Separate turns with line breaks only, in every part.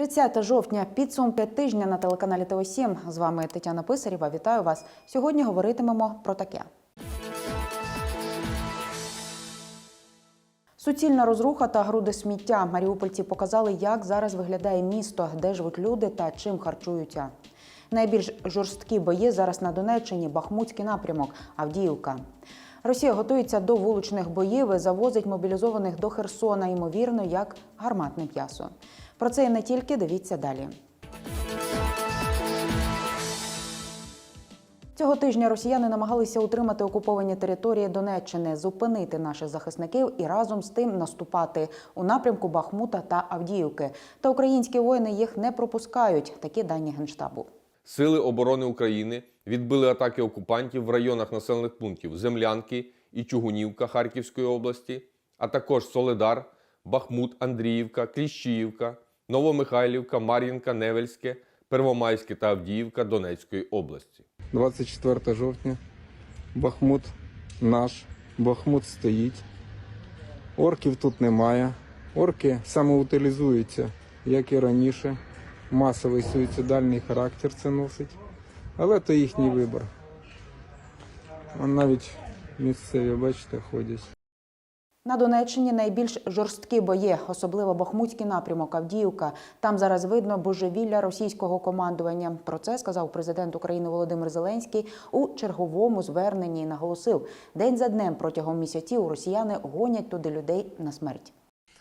30 жовтня підсумки тижня на телеканалі ТО7. З вами Тетяна Писарєва. Вітаю вас. Сьогодні говоритимемо про таке. Суцільна розруха та груди сміття. Маріупольці показали, як зараз виглядає місто, де живуть люди та чим харчуються. Найбільш жорсткі бої зараз на Донеччині, Бахмутський напрямок, Авдіївка. Росія готується до вуличних боїв і завозить мобілізованих до Херсона, ймовірно, як гарматне м'ясо. Про це і не тільки дивіться далі. Цього тижня росіяни намагалися утримати окуповані території Донеччини, зупинити наших захисників і разом з тим наступати у напрямку Бахмута та Авдіївки. Та українські воїни їх не пропускають. Такі дані генштабу.
Сили оборони України відбили атаки окупантів в районах населених пунктів Землянки і Чугунівка Харківської області, а також Соледар, Бахмут, Андріївка, Кліщіївка, Новомихайлівка, Мар'їнка, Невельське, Первомайське та Авдіївка Донецької області.
24 жовтня. Бахмут наш. Бахмут стоїть. Орків тут немає. Орки самоутилізуються, як і раніше. Масовий суїцидальний характер це носить. Але то їхній вибір. Навіть місцеві, бачите, ходять.
На Донеччині найбільш жорсткі бої, особливо Бахмутський напрямок Авдіївка. Там зараз видно божевілля російського командування. Про це сказав президент України Володимир Зеленський у черговому зверненні і наголосив: день за днем протягом місяців росіяни гонять туди людей на смерть.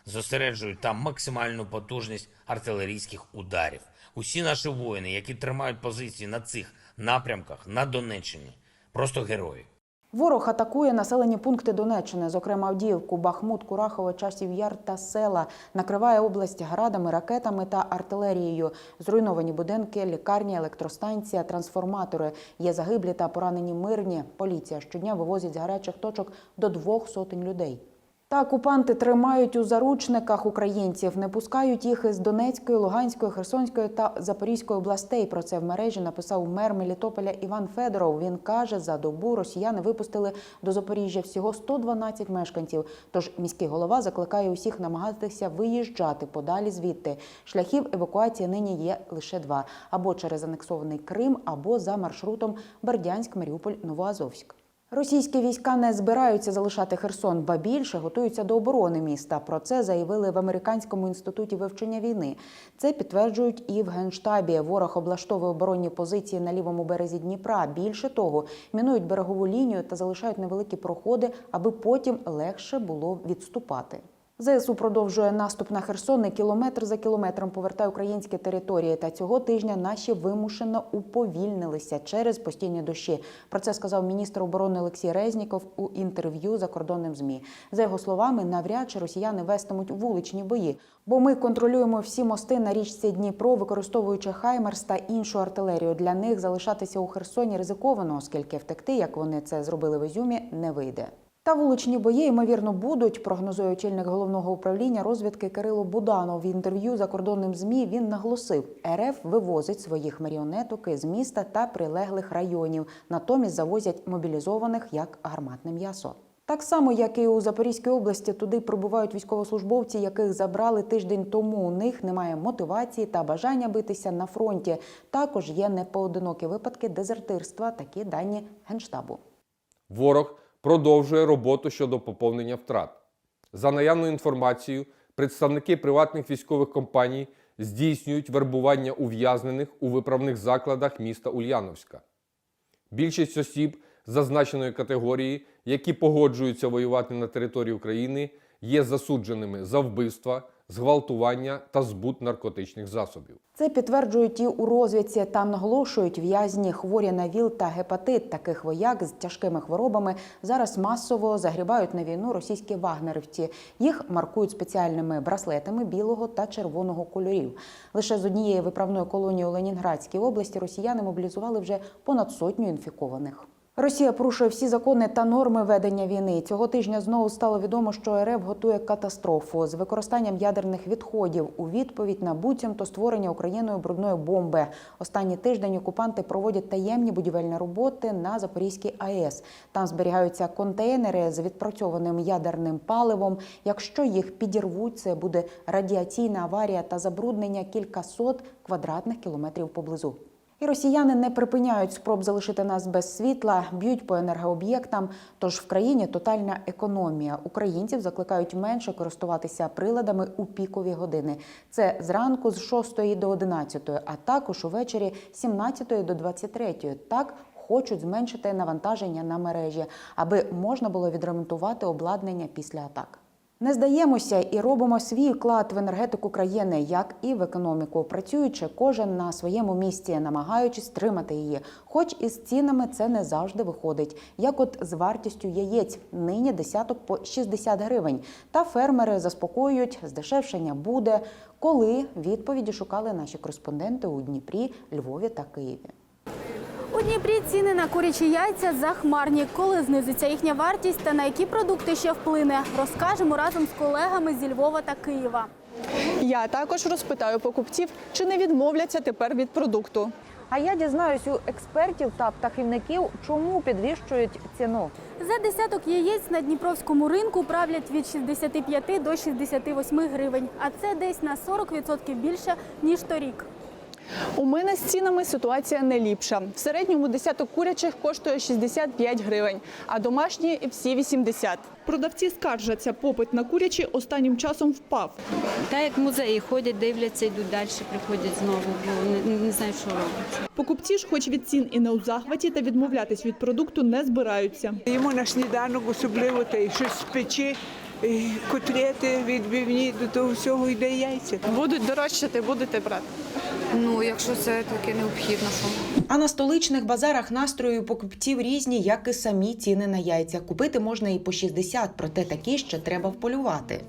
зосереджують там максимальну потужність артилерійських ударів. Усі наші воїни, які тримають позиції на цих напрямках на Донеччині, просто герої.
Ворог атакує населені пункти Донеччини, зокрема Авдіївку, Бахмут, Курахове, Часів Яр та села. Накриває область градами, ракетами та артилерією. Зруйновані будинки, лікарні, електростанція, трансформатори. Є загиблі та поранені мирні. Поліція щодня вивозить з гарячих точок до двох сотень людей. Та окупанти тримають у заручниках українців, не пускають їх із Донецької, Луганської, Херсонської та Запорізької областей. Про це в мережі написав мер Мелітополя Іван Федоров. Він каже, за добу росіяни випустили до Запоріжжя всього 112 мешканців. Тож міський голова закликає усіх намагатися виїжджати подалі звідти. Шляхів евакуації нині є лише два: або через анексований Крим, або за маршрутом Бердянськ, Маріуполь, Новоазовськ. Російські війська не збираються залишати Херсон, ба більше готуються до оборони міста. Про це заявили в американському інституті вивчення війни. Це підтверджують і в генштабі. Ворог облаштовує оборонні позиції на лівому березі Дніпра. Більше того, мінують берегову лінію та залишають невеликі проходи, аби потім легше було відступати. ЗСУ продовжує наступ на Херсон кілометр за кілометром повертає українські території. Та цього тижня наші вимушено уповільнилися через постійні дощі. Про це сказав міністр оборони Олексій Резніков у інтерв'ю закордонним змі. За його словами, навряд чи росіяни вестимуть вуличні бої, бо ми контролюємо всі мости на річці Дніпро, використовуючи Хаймерс та іншу артилерію. Для них залишатися у Херсоні ризиковано, оскільки втекти, як вони це зробили в Ізюмі, не вийде. Та вуличні бої, ймовірно, будуть, прогнозує очільник головного управління розвідки Кирило Буданов. В інтерв'ю закордонним ЗМІ він наголосив, РФ вивозить своїх маріонеток із міста та прилеглих районів, натомість завозять мобілізованих як гарматне м'ясо. Так само, як і у Запорізькій області, туди прибувають військовослужбовці, яких забрали тиждень тому. У них немає мотивації та бажання битися на фронті. Також є непоодинокі випадки дезертирства, такі дані генштабу.
Ворог продовжує роботу щодо поповнення втрат. За наявною інформацією, представники приватних військових компаній здійснюють вербування ув'язнених у виправних закладах міста Ульяновська. Більшість осіб зазначеної категорії, які погоджуються воювати на території України, є засудженими за вбивства, зґвалтування та збут наркотичних засобів.
Це підтверджують і у розвідці. Там наголошують в'язні хворі на ВІЛ та гепатит. Таких вояк з тяжкими хворобами зараз масово загрібають на війну російські вагнерівці. Їх маркують спеціальними браслетами білого та червоного кольорів. Лише з однієї виправної колонії у Ленінградській області росіяни мобілізували вже понад сотню інфікованих. Росія порушує всі закони та норми ведення війни. Цього тижня знову стало відомо, що РФ готує катастрофу з використанням ядерних відходів у відповідь на буцімто створення Україною брудної бомби. Останній тиждень окупанти проводять таємні будівельні роботи на Запорізькій АЕС. Там зберігаються контейнери з відпрацьованим ядерним паливом. Якщо їх підірвуть, це буде радіаційна аварія та забруднення кількасот квадратних кілометрів поблизу. І росіяни не припиняють спроб залишити нас без світла, б'ють по енергооб'єктам. Тож в країні тотальна економія. Українців закликають менше користуватися приладами у пікові години. Це зранку з 6 до 11, а також увечері з 17 до 23. Так хочуть зменшити навантаження на мережі, аби можна було відремонтувати обладнання після атак. Не здаємося і робимо свій вклад в енергетику країни, як і в економіку, працюючи кожен на своєму місці, намагаючись стримати її. Хоч із цінами це не завжди виходить, як от з вартістю яєць нині десяток по 60 гривень. Та фермери заспокоюють, здешевшення буде. Коли відповіді шукали наші кореспонденти у Дніпрі, Львові та Києві.
У Дніпрі ціни на курячі яйця захмарні. Коли знизиться їхня вартість та на які продукти ще вплине, розкажемо разом з колегами зі Львова та Києва.
Я також розпитаю покупців, чи не відмовляться тепер від продукту.
А я дізнаюсь у експертів та птахівників, чому підвищують ціну.
За десяток яєць на дніпровському ринку правлять від 65 до 68 гривень, а це десь на 40% більше ніж торік.
У мене з цінами ситуація не ліпша. В середньому десяток курячих коштує 65 гривень, а домашні всі 80. Продавці скаржаться, попит на курячі останнім часом впав.
Та як музеї ходять, дивляться, йдуть далі, приходять знову, бо не, не знають, що робиться.
Покупці ж, хоч від цін і не у захваті, та відмовлятись від продукту не збираються.
Їмо на сніданок особливо та й щось печи, і котлети відбивні, до того всього йде яйця.
Будуть дорожчати, будете брати.
Ну, якщо це таке необхідно, що
А на столичних базарах настрої покупців різні, як і самі ціни на яйця. Купити можна і по 60, проте такі ще треба вполювати.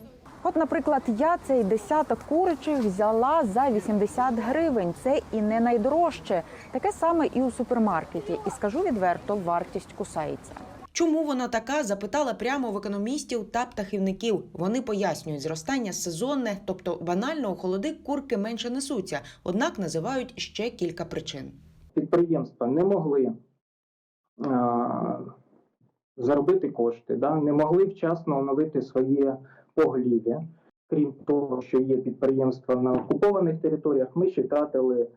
От, наприклад, я цей десяток куричих взяла за 80 гривень. Це і не найдорожче. Таке саме і у супермаркеті. І скажу відверто, вартість кусається. Чому вона така? Запитала прямо в економістів та птахівників. Вони пояснюють, зростання сезонне, тобто банально у холоди курки менше несуться, однак називають ще кілька причин.
підприємства не могли а, заробити кошти, да? не могли вчасно оновити своє поголів'я. Крім того, що є підприємства на окупованих територіях, ми ще втратили е,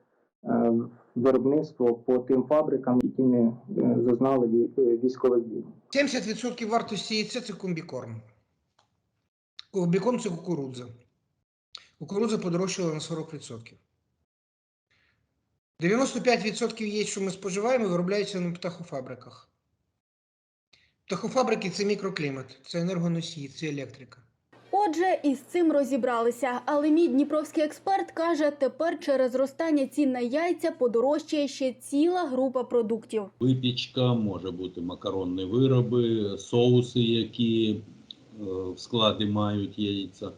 виробництво по тим фабрикам, які не е, зазнали е, військових дій.
70% вартості яйця це комбікорм. Комбікорм це кукурудза. Кукурудза подорожчала на 40%. 95% яєць, що ми споживаємо, виробляються на птахофабриках. Птахофабрики це мікроклімат, це енергоносії, це електрика.
Отже, із цим розібралися. Але мій дніпровський експерт каже, тепер через зростання цін на яйця подорожчає ще ціла група продуктів.
Випічка, може бути макаронні вироби, соуси, які е, в складі мають яйця,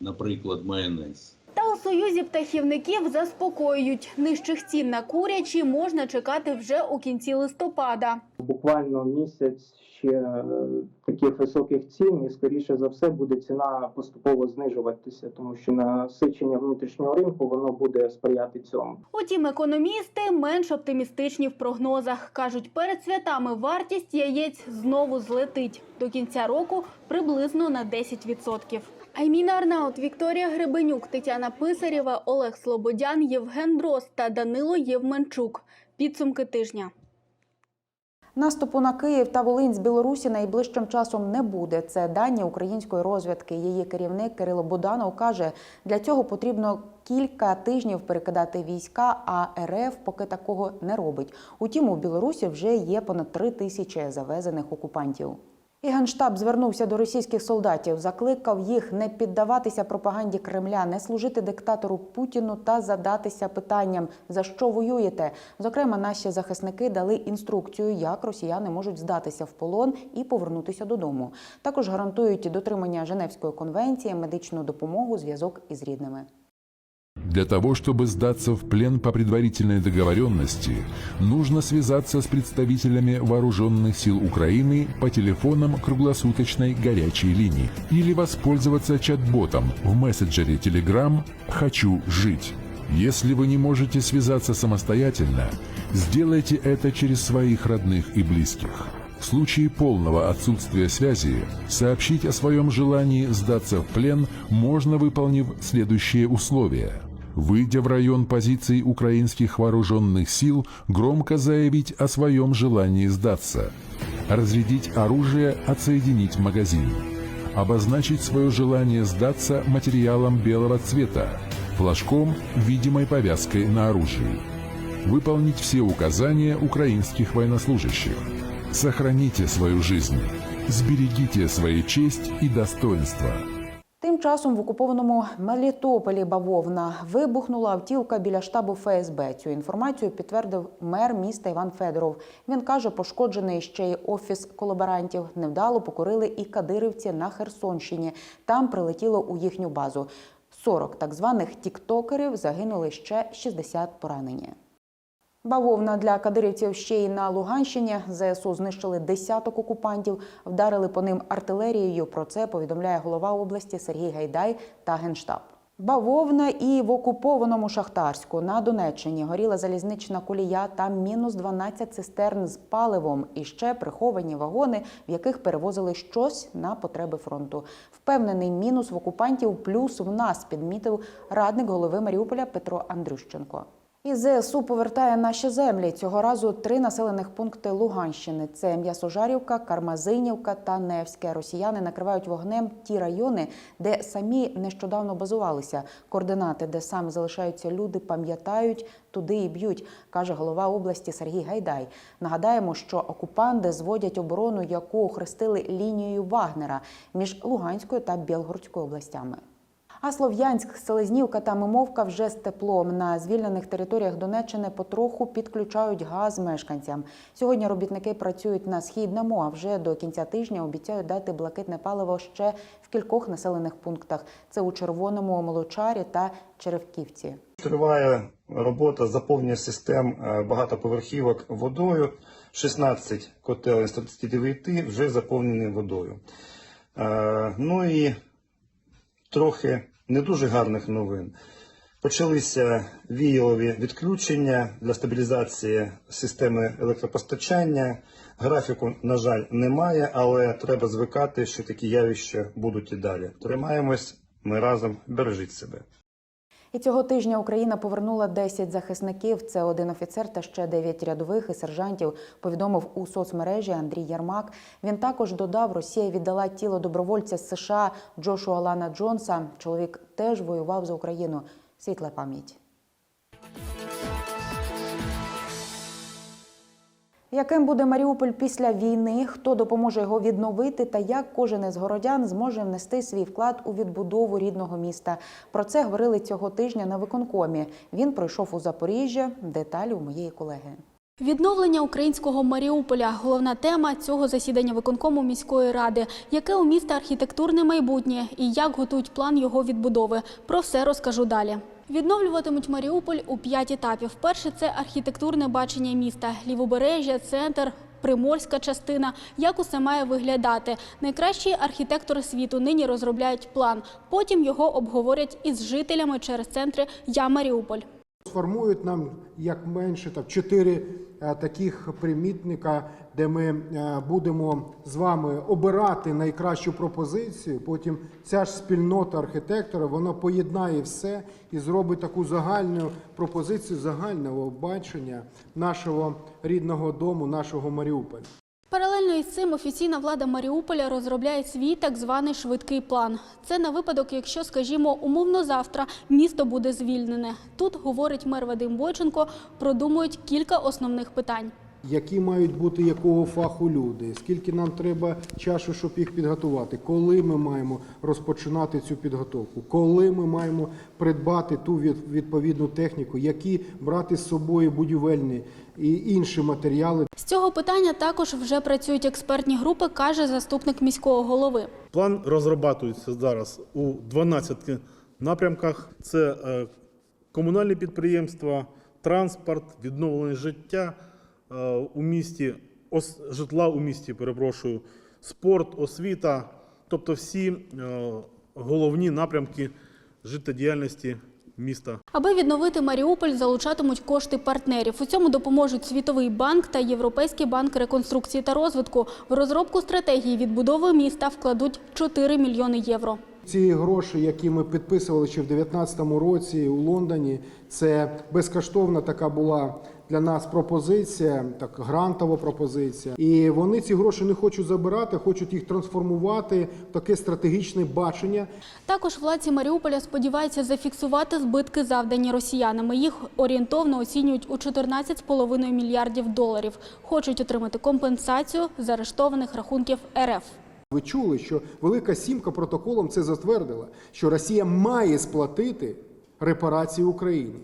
наприклад, майонез.
Та у союзі птахівників заспокоюють, нижчих цін на курячі можна чекати вже у кінці листопада.
Буквально місяць ще е, таких високих цін, і скоріше за все буде ціна поступово знижуватися, тому що насичення внутрішнього ринку воно буде сприяти цьому.
Утім, економісти менш оптимістичні в прогнозах. Кажуть, перед святами вартість яєць знову злетить. До кінця року приблизно на 10%. Айміна Арнаут, Вікторія Гребенюк, Тетяна Писарєва, Олег Слободян, Євген Дрозд та Данило Євменчук. Підсумки тижня.
Наступу на Київ та Волинь з Білорусі найближчим часом не буде. Це дані української розвідки. Її керівник Кирило Буданов каже, для цього потрібно кілька тижнів перекидати війська, а РФ поки такого не робить. Утім, у Білорусі вже є понад три тисячі завезених окупантів. І Генштаб звернувся до російських солдатів, закликав їх не піддаватися пропаганді Кремля, не служити диктатору Путіну та задатися питанням, за що воюєте. Зокрема, наші захисники дали інструкцію, як росіяни можуть здатися в полон і повернутися додому. Також гарантують дотримання Женевської конвенції, медичну допомогу, зв'язок із рідними.
Для того, чтобы сдаться в плен по предварительной договоренности, нужно связаться с представителями вооруженных сил Украины по телефонам круглосуточной горячей линии или воспользоваться чат-ботом в мессенджере Telegram «Хочу жить». Если вы не можете связаться самостоятельно, сделайте это через своих родных и близких. В случае полного отсутствия связи сообщить о своем желании сдаться в плен можно, выполнив следующие условия. Выйдя в район позиций украинских вооруженных сил, громко заявить о своем желании сдаться. Разрядить оружие, отсоединить магазин. Обозначить свое желание сдаться материалом белого цвета, флажком, видимой повязкой на оружии. Выполнить все указания украинских военнослужащих. Сохраните свою жизнь. Сберегите свою честь и достоинство.
Тим часом в окупованому Мелітополі бавовна вибухнула автівка біля штабу ФСБ. Цю інформацію підтвердив мер міста Іван Федоров. Він каже, пошкоджений ще й офіс колаборантів. Невдало покорили і кадирівці на Херсонщині. Там прилетіло у їхню базу. 40 так званих тіктокерів загинули ще 60 поранені. Бавовна для кадирівців ще й на Луганщині. ЗСУ знищили десяток окупантів, вдарили по ним артилерією. Про це повідомляє голова області Сергій Гайдай та Генштаб. Бавовна і в окупованому Шахтарську на Донеччині горіла залізнична колія. Там мінус 12 цистерн з паливом і ще приховані вагони, в яких перевозили щось на потреби фронту. Впевнений мінус в окупантів, плюс в нас підмітив радник голови Маріуполя Петро Андрющенко. І ЗСУ повертає наші землі. Цього разу три населених пункти Луганщини: це М'ясожарівка, Кармазинівка та Невське. Росіяни накривають вогнем ті райони, де самі нещодавно базувалися. Координати, де саме залишаються люди, пам'ятають, туди і б'ють, каже голова області Сергій Гайдай. Нагадаємо, що окупанти зводять оборону, яку охрестили лінією Вагнера між Луганською та Білгородською областями. А Слов'янськ, Селезнівка та Мимовка вже з теплом. На звільнених територіях Донеччини потроху підключають газ мешканцям. Сьогодні робітники працюють на східному, а вже до кінця тижня обіцяють дати блакитне паливо ще в кількох населених пунктах. Це у Червоному, Молочарі та Черевківці.
Триває робота заповнення систем е, багатоповерхівок водою. 16 котелень з 39 вже заповнені водою. Е, Ну і трохи не дуже гарних новин. Почалися віялові відключення для стабілізації системи електропостачання. Графіку, на жаль, немає, але треба звикати, що такі явища будуть і далі. Тримаємось, ми разом бережіть себе.
І цього тижня Україна повернула 10 захисників. Це один офіцер та ще 9 рядових і сержантів. Повідомив у соцмережі Андрій Ярмак. Він також додав, Росія віддала тіло добровольця з США Джошуа Лана Джонса. Чоловік теж воював за Україну. Світла пам'ять. Яким буде Маріуполь після війни? Хто допоможе його відновити? Та як кожен із городян зможе внести свій вклад у відбудову рідного міста? Про це говорили цього тижня на виконкомі. Він пройшов у Запоріжжя. Деталі у моєї колеги.
Відновлення українського Маріуполя головна тема цього засідання виконкому міської ради. Яке у міста архітектурне майбутнє і як готують план його відбудови? Про все розкажу далі. Відновлюватимуть Маріуполь у п'ять етапів. Перше це архітектурне бачення міста, лівобережжя, центр. Приморська частина, як усе має виглядати. Найкращі архітектори світу нині розробляють план. Потім його обговорять із жителями через центри Я Маріуполь.
Сформують нам як менше так, чотири е, таких примітника, де ми е, будемо з вами обирати найкращу пропозицію. Потім ця ж спільнота архітектора вона поєднає все і зробить таку загальну пропозицію загального бачення нашого рідного дому, нашого Маріуполя.
Паралельно із цим офіційна влада Маріуполя розробляє свій так званий швидкий план. Це на випадок, якщо, скажімо, умовно завтра місто буде звільнене. Тут говорить мер Вадим Бойченко, продумують кілька основних питань.
Які мають бути якого фаху люди, скільки нам треба часу, щоб їх підготувати, коли ми маємо розпочинати цю підготовку, коли ми маємо придбати ту відповідну техніку, які брати з собою будівельні і інші матеріали.
З цього питання також вже працюють експертні групи, каже заступник міського голови.
План розробляється зараз у 12 напрямках. Це е, комунальні підприємства, транспорт, відновлення життя у місті, ос- житла у місті, перепрошую, спорт, освіта, тобто всі е, головні напрямки життєдіяльності міста.
Аби відновити Маріуполь, залучатимуть кошти партнерів. У цьому допоможуть Світовий банк та Європейський банк реконструкції та розвитку. В розробку стратегії відбудови міста вкладуть 4 мільйони євро.
Ці гроші, які ми підписували ще в 2019 році у Лондоні, це безкоштовна така була для нас пропозиція, так грантова пропозиція. І вони ці гроші не хочуть забирати, хочуть їх трансформувати в таке стратегічне бачення.
Також владці Маріуполя сподіваються зафіксувати збитки, завдані росіянами. Їх орієнтовно оцінюють у 14,5 мільярдів доларів. Хочуть отримати компенсацію з арештованих рахунків РФ.
Ви чули, що Велика Сімка протоколом це затвердила, що Росія має сплатити репарації Україні.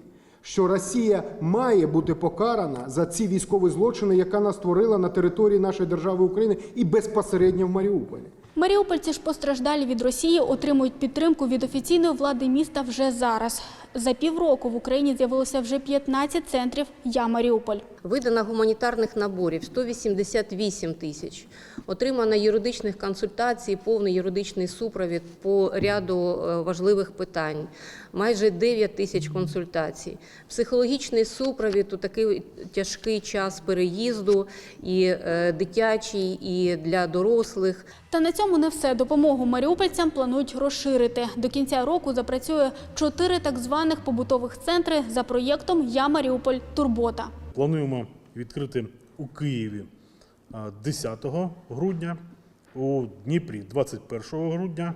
Що Росія має бути покарана за ці військові злочини, яка нас створила на території нашої держави України і безпосередньо в Маріуполі.
Маріупольці ж постраждалі від Росії отримують підтримку від офіційної влади міста вже зараз. За півроку в Україні з'явилося вже 15 центрів «Я Маріуполь».
Видано гуманітарних наборів 188 тисяч. Отримано юридичних консультацій, повний юридичний супровід по ряду е, важливих питань. Майже 9 тисяч консультацій. Психологічний супровід у такий тяжкий час переїзду, і е, дитячий, і для дорослих.
Та на цьому не все. Допомогу маріупольцям планують розширити. До кінця року запрацює чотири так званих побутових центри за проєктом «Я Маріуполь. Турбота».
Плануємо відкрити у Києві е, 10 грудня, у Дніпрі 21 грудня,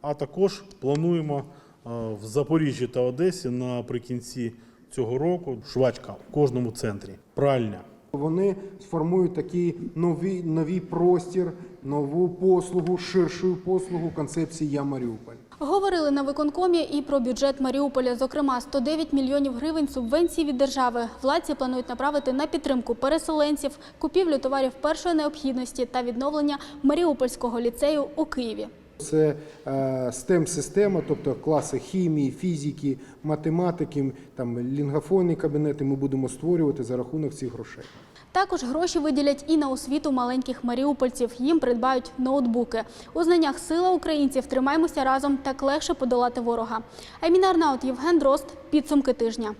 а також плануємо в Запоріжжі та Одесі наприкінці цього року швачка в кожному центрі, пральня.
Вони сформують такий новий, новий простір, нову послугу, ширшу послугу концепції Я Маріуполь.
Говорили на виконкомі і про бюджет Маріуполя. Зокрема, 109 мільйонів гривень субвенцій від держави. Владці планують направити на підтримку переселенців, купівлю товарів першої необхідності та відновлення Маріупольського ліцею у Києві.
Це е, STEM-система, тобто класи хімії, фізики, математики, там лінгофонні кабінети ми будемо створювати за рахунок цих грошей.
Також гроші виділять і на освіту маленьких маріупольців. Їм придбають ноутбуки. У знаннях сила українців тримаймося разом, так легше подолати ворога. Айміна Арнаут, Євген Дрозд. Підсумки тижня.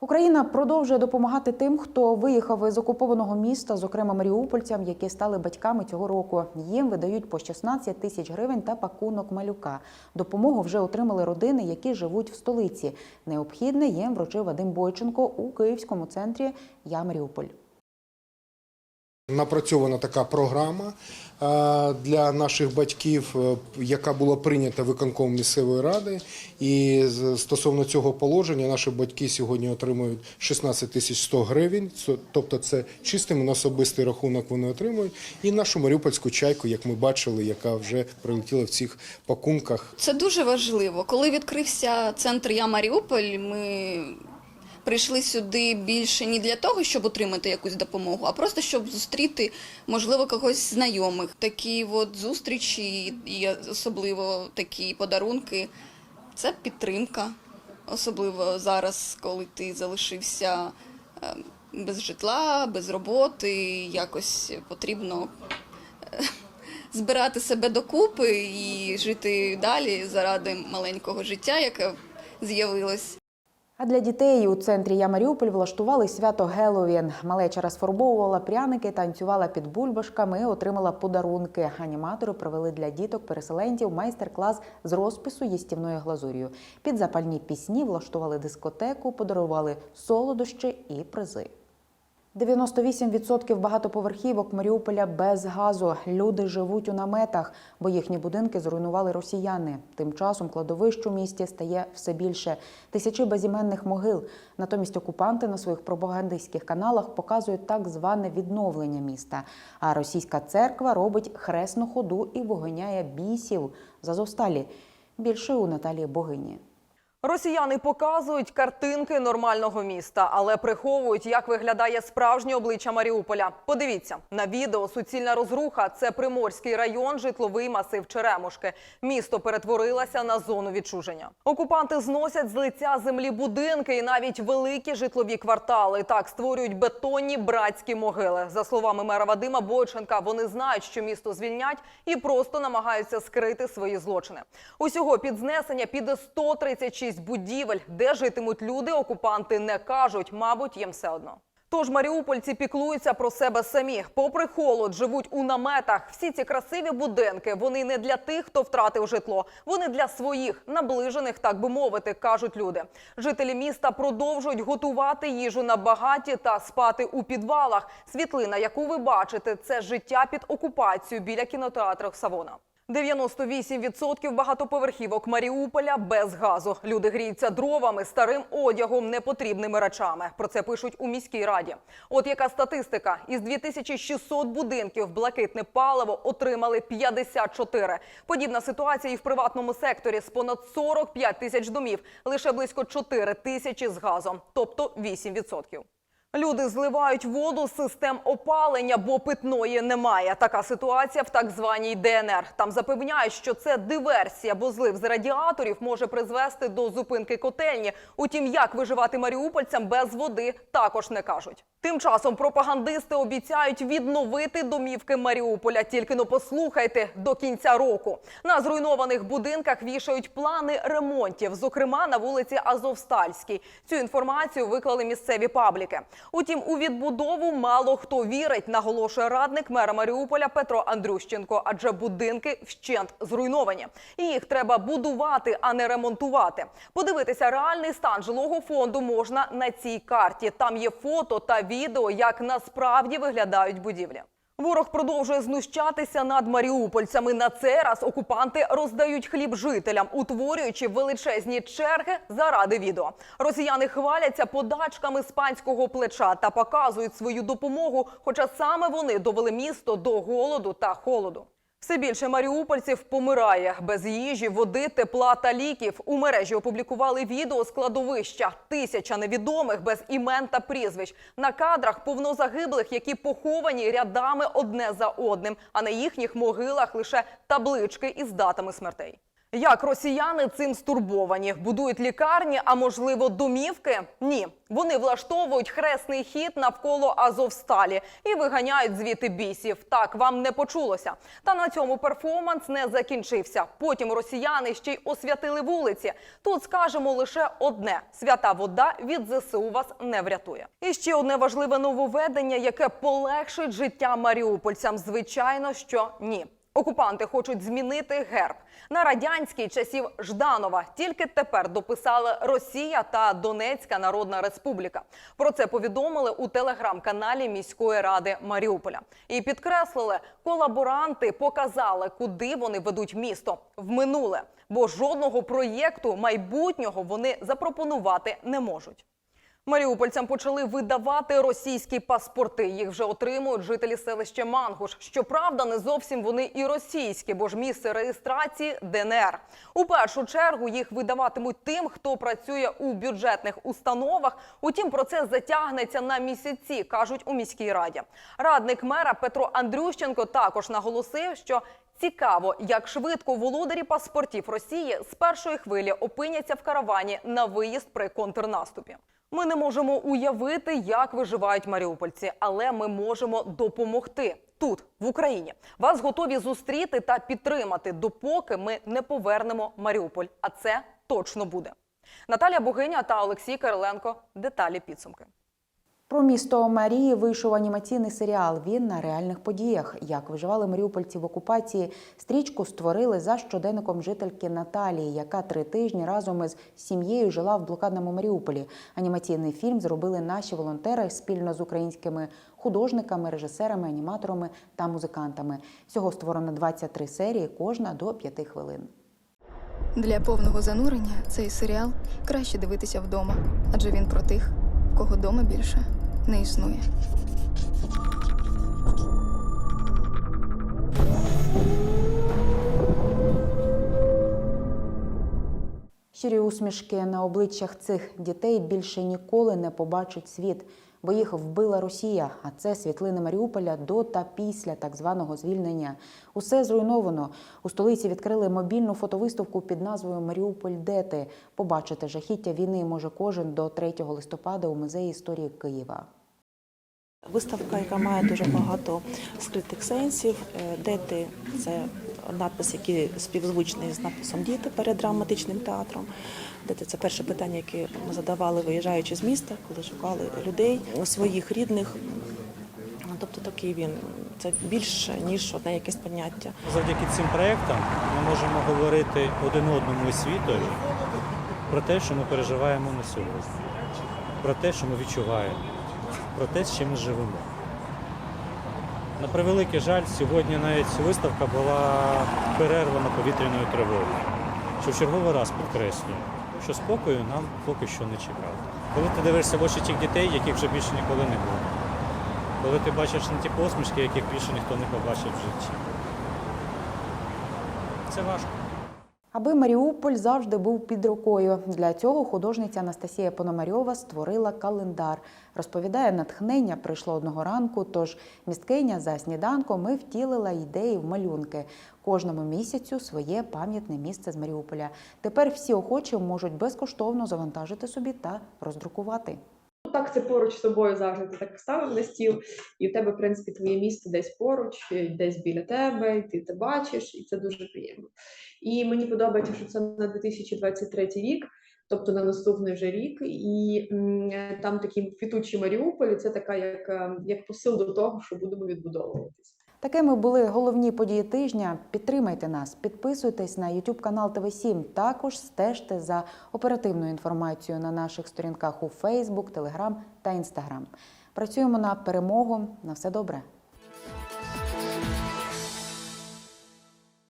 Україна продовжує допомагати тим, хто виїхав із окупованого міста, зокрема маріупольцям, які стали батьками цього року. Їм видають по 16 тисяч гривень та пакунок малюка. Допомогу вже отримали родини, які живуть в столиці. Необхідне їм вручив Вадим Бойченко у київському центрі Я Маріуполь.
Напрацьована така програма е, для наших батьків, е, яка була прийнята виконком місцевої ради. І стосовно цього положення наші батьки сьогодні отримують 16 тисяч 100 гривень. Тобто це чистим на особистий рахунок вони отримують. І нашу маріупольську чайку, як ми бачили, яка вже прилетіла в цих пакунках.
Це дуже важливо. Коли відкрився центр Я Маріуполь, ми прийшли сюди більше не для того, щоб отримати якусь допомогу, а просто щоб зустріти, можливо, когось знайомих. Такі от зустрічі і особливо такі подарунки це підтримка. Особливо зараз, коли ти залишився е, без житла, без роботи, якось потрібно е, збирати себе докупи і жити далі заради маленького життя, яке з'явилось.
А для дітей у центрі Я Маріуполь влаштували свято Геловін. Малеча розфарбовувала пряники, танцювала під бульбашками отримала подарунки. Аніматори провели для діток-переселенців майстер-клас з розпису їстівною глазур'ю. Під запальні пісні влаштували дискотеку, подарували солодощі і призи. 98% багатоповерхівок Маріуполя без газу. Люди живуть у наметах, бо їхні будинки зруйнували росіяни. Тим часом кладовищ у місті стає все більше. Тисячі безіменних могил. Натомість окупанти на своїх пропагандистських каналах показують так зване відновлення міста. А російська церква робить хресну ходу і виганяє бісів з Азовсталі. Більше у Наталії Богині.
Росіяни показують картинки нормального міста, але приховують, як виглядає справжнє обличчя Маріуполя. Подивіться на відео суцільна розруха. Це Приморський район, житловий масив Черемушки. Місто перетворилося на зону відчуження. Окупанти зносять з лиця землі будинки і навіть великі житлові квартали. Так створюють бетонні братські могили. За словами мера Вадима Бойченка, вони знають, що місто звільнять і просто намагаються скрити свої злочини. Усього під знесення піде 136 будівель, де житимуть люди. Окупанти не кажуть, мабуть, їм все одно. Тож маріупольці піклуються про себе самі. Попри холод, живуть у наметах. Всі ці красиві будинки вони не для тих, хто втратив житло. Вони для своїх наближених, так би мовити, кажуть люди. Жителі міста продовжують готувати їжу на багаті та спати у підвалах. Світлина, яку ви бачите, це життя під окупацією біля кінотеатру Савона. 98% багатоповерхівок Маріуполя без газу. Люди гріються дровами, старим одягом, непотрібними речами. Про це пишуть у міській раді. От яка статистика: із 2600 будинків блакитне паливо отримали 54. Подібна ситуація і в приватному секторі з понад 45 тисяч домів, лише близько 4 тисячі з газом, тобто 8%. Люди зливають воду з систем опалення, бо питної немає. Така ситуація в так званій ДНР. Там запевняють, що це диверсія, бо злив з радіаторів може призвести до зупинки котельні. Утім, як виживати маріупольцям без води, також не кажуть. Тим часом пропагандисти обіцяють відновити домівки Маріуполя. Тільки но послухайте до кінця року. На зруйнованих будинках вішають плани ремонтів, зокрема на вулиці Азовстальській. Цю інформацію виклали місцеві пабліки. Утім, у відбудову мало хто вірить, наголошує радник мера Маріуполя Петро Андрющенко, адже будинки вщент зруйновані. І їх треба будувати, а не ремонтувати. Подивитися реальний стан жилого фонду можна на цій карті. Там є фото та відео, як насправді виглядають будівлі. Ворог продовжує знущатися над маріупольцями. На цей раз окупанти роздають хліб жителям, утворюючи величезні черги заради відео. Росіяни хваляться подачками з панського плеча та показують свою допомогу. Хоча саме вони довели місто до голоду та холоду. Все більше маріупольців помирає без їжі, води, тепла та ліків. У мережі опублікували відео складовища. Тисяча невідомих без імен та прізвищ. На кадрах повно загиблих, які поховані рядами одне за одним. А на їхніх могилах лише таблички із датами смертей. Як росіяни цим стурбовані? Будують лікарні, а можливо, домівки? Ні, вони влаштовують хресний хід навколо Азовсталі і виганяють звідти бісів. Так вам не почулося. Та на цьому перформанс не закінчився. Потім росіяни ще й освятили вулиці. Тут скажемо лише одне: свята вода від ЗСУ вас не врятує. І ще одне важливе нововведення, яке полегшить життя маріупольцям. Звичайно, що ні. Окупанти хочуть змінити герб на радянський часів Жданова. Tільки тепер дописали Росія та Донецька Народна Республіка. Про це повідомили у телеграм-каналі міської ради Маріуполя. І підкреслили, колаборанти показали, куди вони ведуть місто в минуле, бо жодного проєкту майбутнього вони запропонувати не можуть. Маріупольцям почали видавати російські паспорти. Їх вже отримують жителі селища Мангуш. Щоправда, не зовсім вони і російські, бо ж місце реєстрації ДНР. У першу чергу їх видаватимуть тим, хто працює у бюджетних установах. Утім, процес затягнеться на місяці, кажуть у міській раді. Радник мера Петро Андрющенко також наголосив, що Цікаво, як швидко володарі паспортів Росії з першої хвилі опиняться в каравані на виїзд при контрнаступі. Ми не можемо уявити, як виживають маріупольці, але ми можемо допомогти тут, в Україні. Вас готові зустріти та підтримати, допоки ми не повернемо Маріуполь. А це точно буде. Наталія Богиня та Олексій Кириленко. Деталі підсумки.
Про місто Марії вийшов анімаційний серіал. Він на реальних подіях. Як виживали маріупольці в окупації, стрічку створили за щоденником жительки Наталії, яка три тижні разом із сім'єю жила в блокадному Маріуполі. Анімаційний фільм зробили наші волонтери спільно з українськими художниками, режисерами, аніматорами та музикантами. Всього створено 23 серії, кожна до 5 хвилин.
Для повного занурення цей серіал краще дивитися вдома, адже він про тих, в кого дома більше не існує.
Щирі усмішки на обличчях цих дітей більше ніколи не побачить світ, бо їх вбила Росія. А це світлини Маріуполя до та після так званого звільнення. Усе зруйновано. У столиці відкрили мобільну фотовиставку під назвою Маріуполь де ти?». Побачити жахіття війни може кожен до 3 листопада у музеї історії Києва.
Виставка, яка має дуже багато скритих сенсів. Е, Дети це надпис, який співзвучний з надписом Діти перед драматичним театром. Дети це перше питання, яке ми задавали, виїжджаючи з міста, коли шукали людей своїх рідних. Тобто такий він це більше ніж одне якесь поняття.
Завдяки цим проектам ми можемо говорити один одному і світові про те, що ми переживаємо на сьогодні, про те, що ми відчуваємо, про те, з чим ми живемо. На превеликий жаль, сьогодні навіть виставка була перервана повітряною тривогою, що в черговий раз підкреслює, що спокою нам поки що не чекати. Коли ти дивишся в очі тих дітей, яких вже більше ніколи не було, коли ти бачиш на ті посмішки, яких більше ніхто не побачив в житті. Це важко.
Аби Маріуполь завжди був під рукою. Для цього художниця Анастасія Пономарьова створила календар. Розповідає, натхнення прийшло одного ранку, тож місткиня за сніданком і втілила ідеї в малюнки. Кожному місяцю своє пам'ятне місце з Маріуполя. Тепер всі охочі можуть безкоштовно завантажити собі та роздрукувати.
Так, це поруч з собою завжди ти так ставив на стіл, і в тебе, в принципі, твоє місто десь поруч, десь біля тебе, і ти це бачиш, і це дуже приємно. І мені подобається, що це на 2023 рік, тобто на наступний вже рік, і м, там такий квітучий Маріуполь, це така як, е, як посил до того, що будемо відбудовуватись.
Такими були головні події тижня. Підтримайте нас, підписуйтесь на YouTube канал ТВ 7 Також стежте за оперативною інформацією на наших сторінках у Facebook, Telegram та Instagram. Працюємо на перемогу. На все добре.